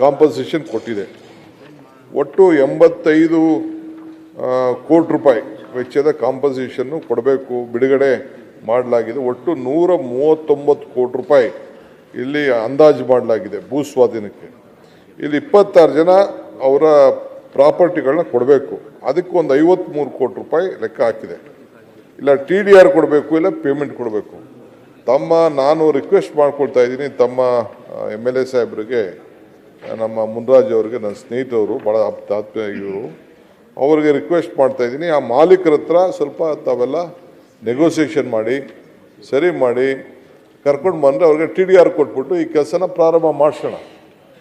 Compensation ಕೊಟ್ಟಿದೆ. ಒಟ್ಟು ಎಂಬತ್ತೈದು ಕೋಟಿ ರೂಪಾಯಿ ವೆಚ್ಚದ ಕಾಂಪನ್ಸೇಷನ್ನು ಕೊಡಬೇಕು, ಬಿಡುಗಡೆ ಮಾಡಲಾಗಿದೆ. ಒಟ್ಟು ನೂರ ಮೂವತ್ತೊಂಬತ್ತು ಕೋಟಿ ರೂಪಾಯಿ ಇಲ್ಲಿ ಅಂದಾಜು ಮಾಡಲಾಗಿದೆ ಭೂ ಸ್ವಾಧೀನಕ್ಕೆ. ಇಲ್ಲಿ ಇಪ್ಪತ್ತಾರು ಜನ ಅವರ ಪ್ರಾಪರ್ಟಿಗಳನ್ನ ಕೊಡಬೇಕು. ಅದಕ್ಕೆ ಒಂದು ಐವತ್ತ್ಮೂರು ಕೋಟಿ ರೂಪಾಯಿ ಲೆಕ್ಕ ಹಾಕಿದೆ. ಇಲ್ಲ ಟಿ ಡಿ ಆರ್ ಕೊಡಬೇಕು, ಇಲ್ಲ ಪೇಮೆಂಟ್ ಕೊಡಬೇಕು. ತಮ್ಮ, ನಾನು ರಿಕ್ವೆಸ್ಟ್ ಮಾಡ್ಕೊಳ್ತಾ ಇದ್ದೀನಿ, ತಮ್ಮ ಎಂ ಎಲ್ ಎ ಸಾಹೇಬರಿಗೆ ನಮ್ಮ ಮುನ್ರಾಜ್ ಅವರಿಗೆ ನನ್ನ ಸ್ನೇಹಿತರು ಭಾಳ ಆತ್ಮೀಯ ಆತ್ಮೀಯರು. ಅವ್ರಿಗೆ ರಿಕ್ವೆಸ್ಟ್ ಮಾಡ್ತಾ ಇದ್ದೀನಿ ಆ ಮಾಲೀಕರ ಹತ್ರ ಸ್ವಲ್ಪ ತಾವೆಲ್ಲ ನೆಗೋಸಿಯೇಷನ್ ಮಾಡಿ ಸರಿ ಮಾಡಿ ಕರ್ಕೊಂಡು ಬಂದರೆ ಅವ್ರಿಗೆ ಟಿ ಡಿ ಆರ್ ಕೊಟ್ಬಿಟ್ಟು ಈ ಕೆಲಸನ ಪ್ರಾರಂಭ ಮಾಡಿಸೋಣ.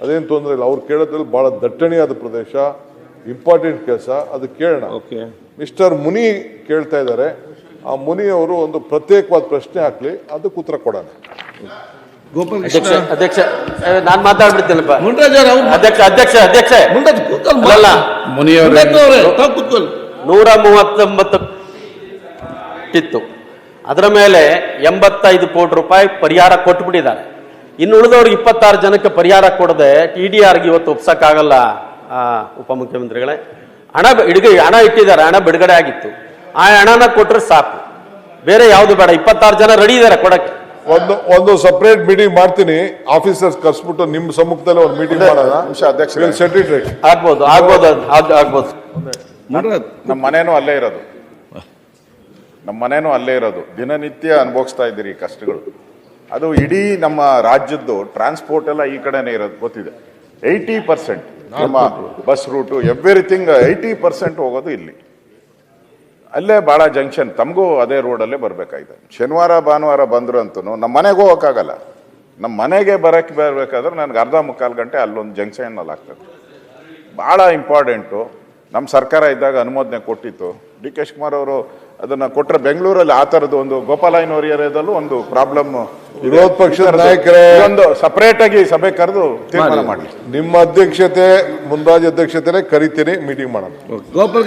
ಅದೇನು ತೊಂದರೆ ಇಲ್ಲ ಅವ್ರು ಕೇಳೋದ್ರಲ್ಲಿ ಭಾಳ ದಟ್ಟಣೆಯಾದ ಪ್ರದೇಶ ಇಂಪಾರ್ಟೆಂಟ್ ಕೆಲಸ ಅದು ಕೇಳೋಣ. ಓಕೆ ಮಿಸ್ಟರ್ ಮುನಿ ಕೇಳ್ತಾ ಇದ್ದಾರೆ. ಆ ಮುನಿ ಅವರು ಒಂದು ಪ್ರತ್ಯೇಕವಾದ ಪ್ರಶ್ನೆ ಹಾಕಲಿ ಅದಕ್ಕೆ ಉತ್ತರ ಕೊಡೋಣ. ಗೋಪಾಲ್ ಅಧ್ಯಕ್ಷ ಅಧ್ಯಕ್ಷ ನಾನು ಮಾತಾಡ್ಬಿಡ್ತೇನಪ್ಪ. ಮುನ್ರಾಜ್ ಅವ್ರು ಅವ್ರು ಅಧ್ಯಕ್ಷ ಅಧ್ಯಕ್ಷ ಅಧ್ಯಕ್ಷ. ಮುನ್ರಾಜ್ ಕೂತ್ಕೊಳ್ಳಿ ಮುನಿಯವರೇ. ತಾವು ಕೂತ್ಕೊಳ್ಳಿ. ನೂರ ಮೂವತ್ತೊಂಬತ್ತು ಇತ್ತು ಅದರ ಮೇಲೆ ಎಂಬತ್ತೈದು ಕೋಟಿ ರೂಪಾಯಿ ಪರಿಹಾರ ಕೊಟ್ಬಿಟ್ಟಿದ್ದಾರೆ. ಇನ್ನು ಉಳಿದವ್ರಿಗೆ ಇಪ್ಪತ್ತಾರು ಜನಕ್ಕೆ ಪರಿಹಾರ ಕೊಡದೆ ಟಿ ಡಿ ಆರ್ಗೆ ಇವತ್ತು ಒಪ್ಸಕ್ಕಾಗಲ್ಲ ಆ, ಉಪಮುಖ್ಯಮಂತ್ರಿಗಳೇ. ಹಣ ಇಡುಗೆ ಹಣ ಇಟ್ಟಿದ್ದಾರೆ ಹಣ ಬಿಡುಗಡೆ ಆಗಿತ್ತು. ಆ ಹಣನ ಕೊಟ್ಟರೆ ಸಾಕು. ಬೇರೆ ಯಾವುದು ಬೇಡ ಇಪ್ಪತ್ತಾರು ಜನ ರೆಡಿ ಇದ್ದಾರೆ ಕೊಡಕ್ಕೆ. ಒಂದು ಒಂದು ಸಪರೇಟ್ ಮೀಟಿಂಗ್ ಮಾಡ್ತೀನಿ. ಆಫೀಸರ್ಸ್ ಕರ್ಸ್ಬಿಟ್ಟು ನಿಮ್ಮ ಸಮ್ಮುಖದಲ್ಲಿ ಒಂದು ಮೀಟಿಂಗ್ ಮಾಡೋಣ. ನಿಮಿಷ ಅಧ್ಯಕ್ಷರೇ. ಸೆಟ್ ಇಟ್ ರೈಟ್ ಆಗ್ಬೋದು ಆಗ್ಬೋದು ಅದು- ಅದು ಆಗ್ಬೋದು ನಮ್ಮ ಮನೇನೂ ಅಲ್ಲೇ ಇರೋದು. ನಮ್ಮ ಮನೇನೂ ಅಲ್ಲೇ ಇರೋದು. ದಿನನಿತ್ಯ ಅನುಭವಿಸ್ತಾ ಇದ್ದೀರಿ ಈ ಕಷ್ಟಗಳು. ಅದು ಇಡೀ ನಮ್ಮ ರಾಜ್ಯದ್ದು ಟ್ರಾನ್ಸ್ಪೋರ್ಟ್ ಎಲ್ಲ ಈ ಕಡೆನೇ ಇರೋದು ಗೊತ್ತಿದೆ. ಏಯ್ಟಿ ಪರ್ಸೆಂಟ್ ನಮ್ಮ bus route everything eighty percent ಹೋಗೋದು ಇಲ್ಲಿ. ಅಲ್ಲೇ ಭಾಳ ಜಂಕ್ಷನ್ ತಮಗೂ ಅದೇ ರೋಡಲ್ಲೇ ಬರಬೇಕಾಯ್ತು. ಶನಿವಾರ ಭಾನುವಾರ ಬಂದ್ರು ಅಂತೂ ನಮ್ಮ ಮನೆಗೆ ಹೋಗೋಕ್ಕಾಗಲ್ಲ. ನಮ್ಮ ಮನೆಗೆ ಬರಕ್ಕೆ ಬರಬೇಕಾದ್ರೆ ನನಗೆ ಅರ್ಧ ಮುಕ್ಕಾಲು ಗಂಟೆ ಅಲ್ಲೊಂದು ಜಂಕ್ಷನ್ನಲ್ಲಿ ಆಗ್ತದೆ. ಭಾಳ ಇಂಪಾರ್ಟೆಂಟು. ನಮ್ಮ ಸರ್ಕಾರ ಇದ್ದಾಗ ಅನುಮೋದನೆ ಕೊಟ್ಟಿತ್ತು. ಡಿ ಕೆ ಶಿವಕುಮಾರ್ ಅವರು ಅದನ್ನ ಕೊಟ್ಟರೆ ಬೆಂಗಳೂರಲ್ಲಿ ಆ ಥರದ್ದು ಒಂದು ಗೋಪಾಲಯ್ಯನವ್ರ ಏರಿಯಾದಲ್ಲೂ ಒಂದು ಪ್ರಾಬ್ಲಮ್ ವಿರೋಧ ಪಕ್ಷದ ನಾಯಕರೇ. ಒಂದು ಸಪರೇಟ್ ಆಗಿ ಸಭೆ ಕರೆದು ತೀರ್ಮಾನ ಮಾಡಿ. ನಿಮ್ಮ ಅಧ್ಯಕ್ಷತೆ ಮುಂದಾಜ್ ಅಧ್ಯಕ್ಷತೆನೇ ಕರಿತೀನಿ ಮೀಟಿಂಗ್ ಮಾಡೋಣ. ಗೋಪಾಲ್